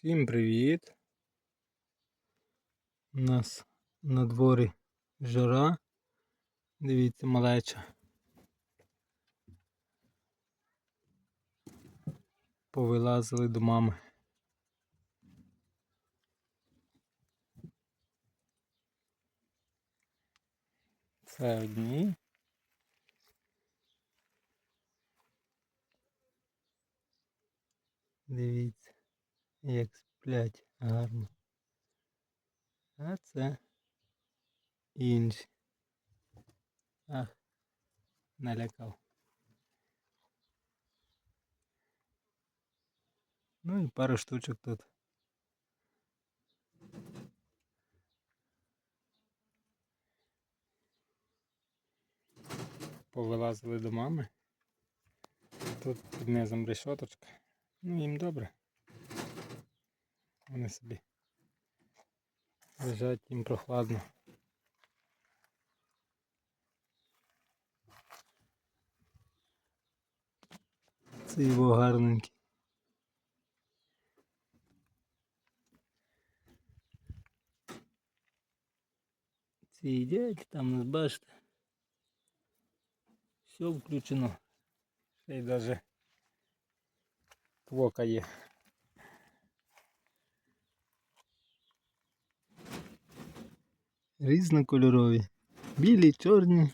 Всім привіт! У нас на дворі жара. Дивіться, малеча. Повилазили до мами. Це одні. Дивіться, як сплять гарно. А це інші. Ах, налякав. Ну і пару штучок тут. Повилазили до мами. Тут під низом решоточка. Ну їм добре. Вони собі лежать їм прохладно. Це його гарненький. Ці їдять, там нас бачите. Все включено. Ще й даже квока є. Різнокольорові. Білі, чорні.